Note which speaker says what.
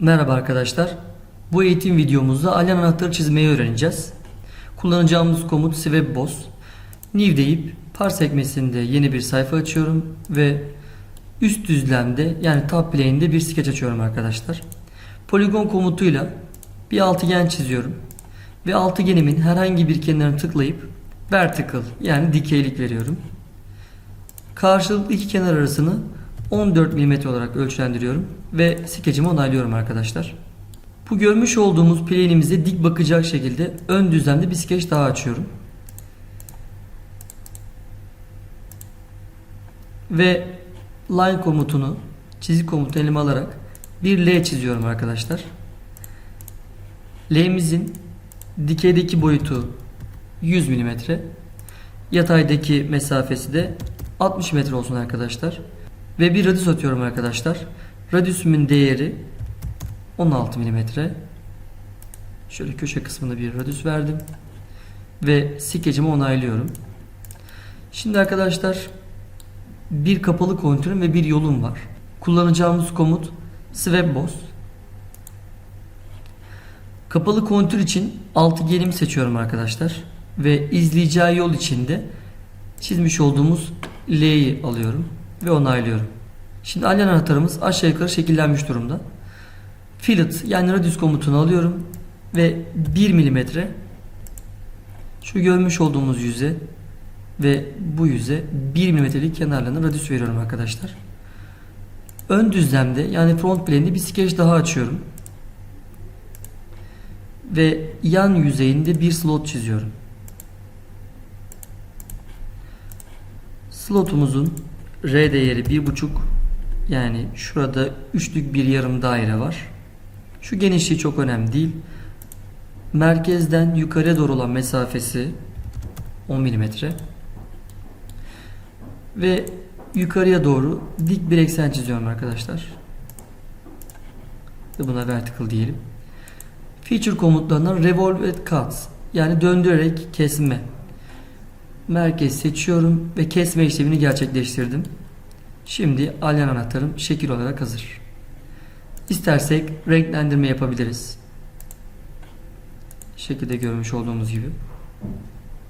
Speaker 1: Merhaba arkadaşlar. Bu eğitim videomuzda alyan anahtarı çizmeyi öğreneceğiz. Kullanacağımız komut swebboss. New deyip par sekmesinde yeni bir sayfa açıyorum ve üst düzlemde yani tab plane'de bir skeç açıyorum arkadaşlar. Poligon komutuyla bir altıgen çiziyorum ve altıgenimin herhangi bir kenarına tıklayıp vertical yani dikeylik veriyorum. Karşılıklı iki kenar arasını 14 mm olarak ölçülendiriyorum ve skecimi onaylıyorum arkadaşlar. Bu görmüş olduğumuz plane'imize dik bakacak şekilde ön düzlemde bir skeç daha açıyorum. Ve line komutunu çizik komutunu elime alarak bir L çiziyorum arkadaşlar. L'mizin dikeydeki boyutu 100 mm. Yataydaki mesafesi de 60 metre olsun arkadaşlar. Ve bir radius atıyorum arkadaşlar. Radiusumun değeri 16 mm. Şöyle köşe kısmında bir radius verdim. Ve skecimi onaylıyorum. Şimdi arkadaşlar bir kapalı kontürüm ve bir yolum var. Kullanacağımız komut swebboss. Kapalı kontür için altıgenimi seçiyorum arkadaşlar. Ve izleyeceği yol içinde çizmiş olduğumuz L'yi alıyorum ve onaylıyorum. Şimdi alyan anahtarımız aşağı yukarı şekillenmiş durumda. Fillet yani radius komutunu alıyorum ve 1 milimetre şu görmüş olduğumuz yüze ve bu yüze 1 milimetrelik kenarlarına radius veriyorum arkadaşlar. Ön düzlemde yani front plane'de bir skeç daha açıyorum. Ve yan yüzeyinde bir slot çiziyorum. Slotumuzun R değeri 1.5 yani şurada üçlük bir yarım daire var. Şu genişliği çok önemli değil. Merkezden yukarıya doğru olan mesafesi 10 mm. Ve yukarıya doğru dik bir eksen çiziyorum arkadaşlar. Ve buna vertical diyelim. Feature komutlarından revolve at cuts yani döndürerek kesme merkez seçiyorum ve kesme işlemini gerçekleştirdim. Şimdi alyan anahtarım şekil olarak hazır. İstersek renklendirme yapabiliriz. Şekilde görmüş olduğumuz gibi.